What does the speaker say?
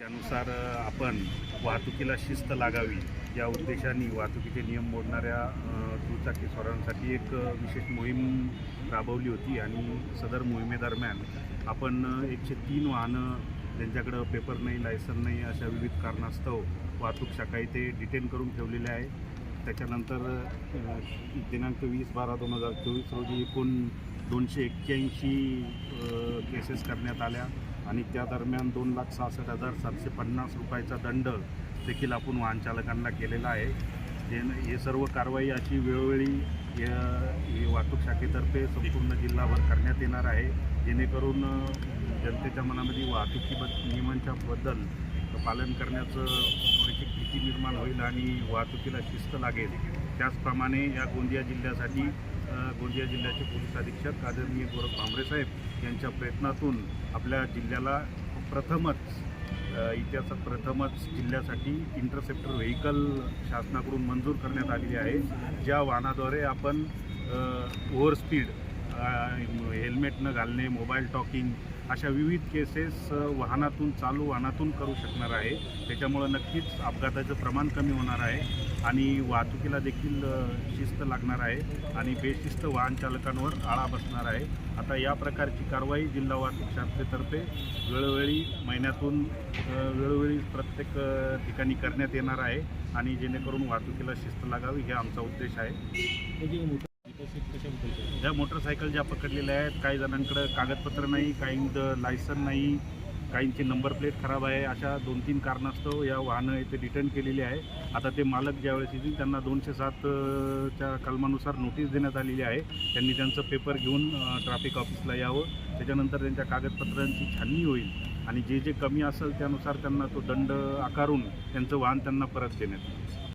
त्यानुसार आपण वाहतुकीला शिस्त लागावी या उद्देशाने वाहतुकीचे नियम मोडणाऱ्या दुचाकीस्वारांसाठी दुचाकी स्वारांसाठी एक विशेष मोहीम राबवली होती आणि सदर मोहिमेदरम्यान आपण एकशे तीन वाहनं ज्यांच्याकडं पेपर नाही लायसन नाही अशा विविध कारणास्तव वाहतूक शाखा इथे डिटेन करून ठेवलेले आहे. त्याच्यानंतर दिनांक वीस बारा दोन हजार चोवीस रोजी एकूण दोनशे एक्क्याऐंशी केसेस करण्यात आल्या. आणि त्या दरम्यान दोन लाख सहासष्ट हजार सातशे पन्नास रुपयाचा दंड देखील आपण वाहन चालकांना केलेला आहे. जे हे सर्व कारवाई अशी वेळोवेळी या- वाहतूक शाखेतर्फे संपूर्ण जिल्हाभर करण्यात येणार आहे. जेणेकरून जनतेच्या मनामध्ये वाहतुकीबद्दल नियमांच्या बद्दल पालन करण्याचं थोडीशी भीती निर्माण होईल आणि वाहतुकीला शिस्त लागेल. त्याचप्रमाणे या गोंदिया जिल्ह्यासाठी गोंदिया जिल्ह्याचे पोलीस अधीक्षक आदरणीय गौरव भांबरे साहेब यांच्या प्रयत्नातून आपल्या जिल्ह्याला प्रथमच इतिहासात प्रथमच जिल्ह्यासाठी इंटरसेप्टर व्हेकल शासनाकडून मंजूर करण्यात आलेली आहे. ज्या वाहनाद्वारे आपण ओव्हर स्पीड हेल्मेट न घालणे मोबाईल टॉकिंग अशा विविध केसेस वाहनातून चालू वाहनातून करू शकणार आहे. त्याच्यामुळं नक्कीच अपघाताचं प्रमाण कमी होणार आहे आणि वाहतुकीला देखील शिस्त लागणार आहे आणि बेशिस्त वाहन चालकांवर आळा बसणार आहे. आता या प्रकारची कारवाई जिल्हा वाहतूक शाखेतर्फे वेळोवेळी महिन्यातून वेळोवेळी प्रत्येक ठिकाणी करण्यात येणार आहे आणि जेणेकरून वाहतुकीला शिस्त लागावी हे आमचा उद्देश आहे. ज्या मोटरसायकल ज्या पकडलेल्या आहेत काही जणांकडं कागदपत्र नाही काही लायसन नाही काहींची नंबर प्लेट खराब आहे अशा दोन तीन कारणास्तव या वाहनं इथे रिटर्न केलेली आहे. आता ते मालक ज्यावेळेस येतील त्यांना दोनशे सातच्या कलमानुसार नोटीस देण्यात आलेली आहे. त्यांनी त्यांचं पेपर घेऊन ट्रॅफिक ऑफिसला यावं. त्याच्यानंतर त्यांच्या कागदपत्रांची छाननी होईल. आणि जे जे कमी असेल त्यानुसार त्यांना तो दंड आकारून त्यांचं वाहन त्यांना परत देण्यात येईल.